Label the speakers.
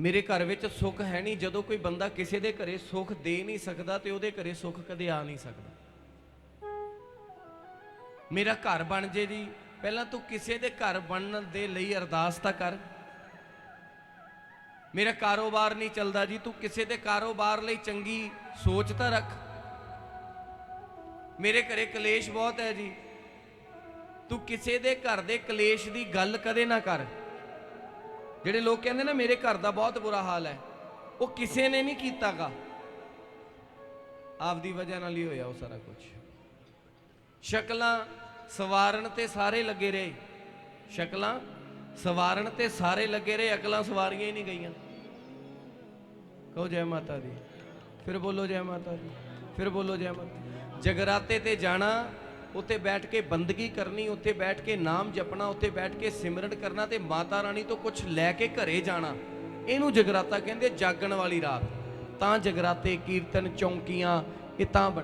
Speaker 1: ਮੇਰੇ ਘਰ ਵਿੱਚ ਸੁੱਖ ਹੈ ਨਹੀਂ। ਜਦੋਂ ਕੋਈ ਬੰਦਾ ਕਿਸੇ ਦੇ ਘਰੇ ਸੁੱਖ ਦੇ ਨਹੀਂ ਸਕਦਾ ਤੇ ਉਹਦੇ ਘਰੇ ਸੁੱਖ ਕਦੇ ਆ ਨਹੀਂ ਸਕਦਾ। ਮੇਰਾ ਘਰ ਬਣ ਜੇ ਜੀ। ਪਹਿਲਾਂ ਤੂੰ ਕਿਸੇ ਦੇ ਘਰ ਬਣਨ ਦੇ ਲਈ ਅਰਦਾਸ ਤਾਂ ਕਰ। ਮੇਰਾ ਕਾਰੋਬਾਰ ਨਹੀਂ ਚੱਲਦਾ ਜੀ। ਤੂੰ ਕਿਸੇ ਦੇ ਕਾਰੋਬਾਰ ਲਈ ਚੰਗੀ ਸੋਚ ਤਾਂ ਰੱਖ। ਮੇਰੇ ਘਰੇ ਕਲੇਸ਼ ਬਹੁਤ ਹੈ ਜੀ। ਤੂੰ ਕਿਸੇ ਦੇ ਘਰ ਦੇ ਕਲੇਸ਼ ਦੀ ਗੱਲ ਕਦੇ ਨਾ ਕਰ। ਜਿਹੜੇ ਲੋਕ ਕਹਿੰਦੇ ਨਾ ਮੇਰੇ ਘਰ ਦਾ ਬਹੁਤ ਬੁਰਾ ਹਾਲ ਹੈ। ਉਹ ਕਿਸੇ ਨੇ ਨਹੀਂ ਕੀਤਾਗਾ। ਆਪਦੀ ਵਜ੍ਹਾ ਨਾਲ ਹੀ ਹੋਇਆ ਉਹ ਸਾਰਾ ਕੁਝ ਸ਼ਕਲਾਂ ਸਵਾਰਨ ਤੇ ਸਾਰੇ ਲੱਗੇ ਰਹੇ। ਸ਼ਕਲਾਂ ਸਵਾਰਨ ਤੇ ਸਾਰੇ ਲੱਗੇ ਰਹੇ, ਅਕਲਾਂ ਸਵਾਰੀਆਂ ਹੀ ਨਹੀਂ ਗਈਆਂ। ਕਹੋ, ਜੈ ਮਾਤਾ ਦੀ। ਫਿਰ ਬੋਲੋ, ਜੈ ਮਾਤਾ ਦੀ। ਫਿਰ ਬੋਲੋ, ਜੈ ਮਾਤਾ ਜਗਰਾਤੇ ਤੇ ਜਾਣਾ ਉੱਥੇ ਬੈਠ ਕੇ ਬੰਦਗੀ ਕਰਨੀ, ਉੱਥੇ ਬੈਠ ਕੇ ਨਾਮ ਜਪਣਾ, ਉੱਥੇ ਬੈਠ ਕੇ ਸਿਮਰਨ ਕਰਨਾ ਤੇ ਮਾਤਾ ਰਾਣੀ ਤੋਂ ਕੁਝ ਲੈ ਕੇ ਘਰੇ ਜਾਣਾ। ਇਹਨੂੰ ਜਗਰਾਤਾ ਕਹਿੰਦੇ ਜਾਗਣ ਵਾਲੀ ਰਾਤ। ਤਾਂ ਜਗਰਾਤੇ ਕੀਰਤਨ ਚੌਂਕੀਆਂ ਇਹ ਤਾਂ ਬਣ